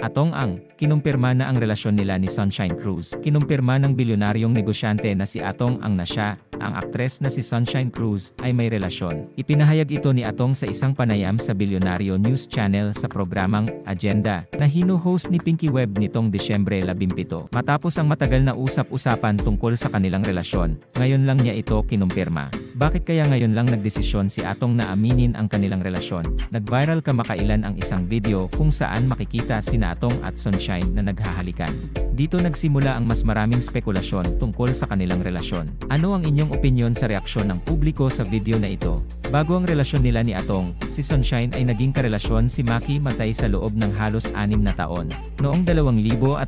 Atong Ang, kinumpirma na ang relasyon nila ni Sunshine Cruz. Kinumpirma ng bilyonaryong negosyante na si Atong Ang na siya, ang aktres na si Sunshine Cruz, ay may relasyon. Ipinahayag ito ni Atong sa isang panayam sa Bilyonaryo News Channel sa programang Agenda na hino-host ni Pinky Webb nitong Disyembre 17. Matapos ang matagal na usap-usapan tungkol sa kanilang relasyon, ngayon lang niya ito kinumpirma. Bakit kaya ngayon lang nagdesisyon si Atong na aminin ang kanilang relasyon? Nag-viral kamakailan ang isang video kung saan makikita sina Atong at Sunshine na naghahalikan. Dito nagsimula ang mas maraming spekulasyon tungkol sa kanilang relasyon. Ano ang inyong opinyon sa reaksyon ng publiko sa video na ito? Bago ang relasyon nila ni Atong, si Sunshine ay naging karelasyon si Maki Matay sa loob ng halos anim na taon. Noong 2018,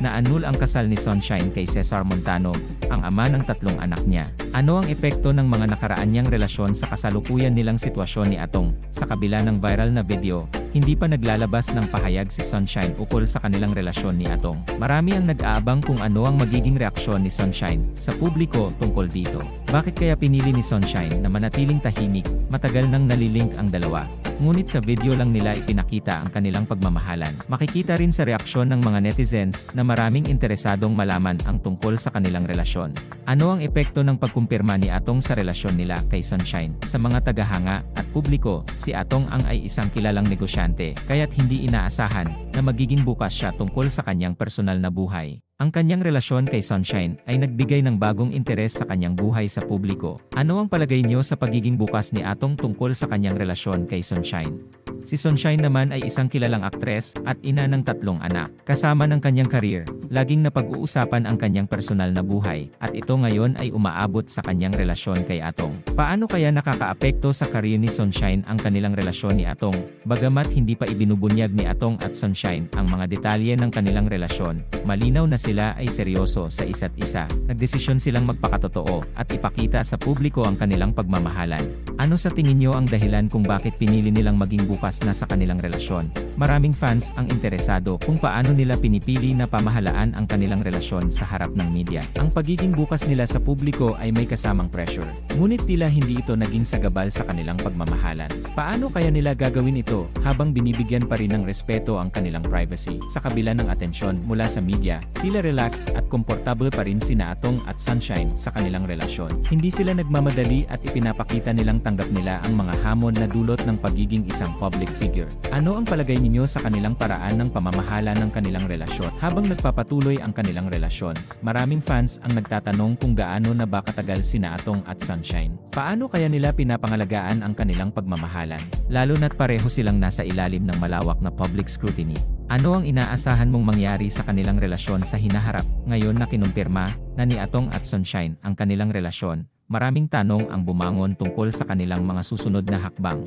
naanul ang kasal ni Sunshine kay Cesar Montano, ang ama ng tatlong anak niya. Ano ang epekto ng mga nakaraan niyang relasyon sa kasalukuyan nilang sitwasyon ni Atong? Sa kabila ng viral na video, hindi pa naglalabas ng pahayag si Sunshine ukol sa kanilang relasyon ni Atong. Marami ang nag-aabang kung ano ang magiging reaksyon ni Sunshine sa publiko tungkol dito. Bakit kaya pinili ni Sunshine na manatiling tahimik, matagal nang nalilink ang dalawa? Ngunit sa video lang nila ipinakita ang kanilang pagmamahalan. Makikita rin sa reaksyon ng mga netizens na maraming interesadong malaman ang tungkol sa kanilang relasyon. Ano ang epekto ng pagkumpirma ni Atong sa relasyon nila kay Sunshine? Sa mga tagahanga at publiko, si Atong ang ay isang kilalang negosyante, kaya't hindi inaasahan na magiging bukas siya tungkol sa kanyang personal na buhay. Ang kanyang relasyon kay Sunshine ay nagbigay ng bagong interes sa kanyang buhay sa publiko. Ano ang palagay niyo sa pagiging bukas ni Atong tungkol sa kanyang relasyon kay Sunshine? Si Sunshine naman ay isang kilalang aktres at ina ng tatlong anak. Kasama ng kanyang career, laging napag-uusapan ang kanyang personal na buhay, at ito ngayon ay umaabot sa kanyang relasyon kay Atong. Paano kaya nakakaapekto sa career ni Sunshine ang kanilang relasyon ni Atong? Bagamat hindi pa ibinubunyag ni Atong at Sunshine ang mga detalye ng kanilang relasyon, malinaw na sila ay seryoso sa isa't isa. Nagdesisyon silang magpakatotoo at ipakita sa publiko ang kanilang pagmamahalan. Ano sa tingin niyo ang dahilan kung bakit pinili nilang maging bukas na sa kanilang relasyon? Maraming fans ang interesado kung paano nila pinipili na pamahalaan ang kanilang relasyon sa harap ng media. Ang pagiging bukas nila sa publiko ay may kasamang pressure. Ngunit tila hindi ito naging sagabal sa kanilang pagmamahalan. Paano kaya nila gagawin ito habang binibigyan pa rin ng respeto ang kanilang privacy? Sa kabila ng atensyon mula sa media, tila relaxed at komportable pa rin sina Atong at Sunshine sa kanilang relasyon. Hindi sila nagmamadali at ipinapakita nilang tanggap nila ang mga hamon na dulot ng pagiging isang public figure. Ano ang palagay ninyo sa kanilang paraan ng pamamahala ng kanilang relasyon habang nagpapatuloy ang kanilang relasyon? Maraming fans ang nagtatanong kung gaano na ba katagal sina Atong at Sunshine. Paano kaya nila pinapangalagaan ang kanilang pagmamahalan? Lalo na't pareho silang nasa ilalim ng malawak na public scrutiny. Ano ang inaasahan mong mangyari sa kanilang relasyon sa hinaharap ngayon na kinumpirma na ni Atong at Sunshine ang kanilang relasyon? Maraming tanong ang bumangon tungkol sa kanilang mga susunod na hakbang.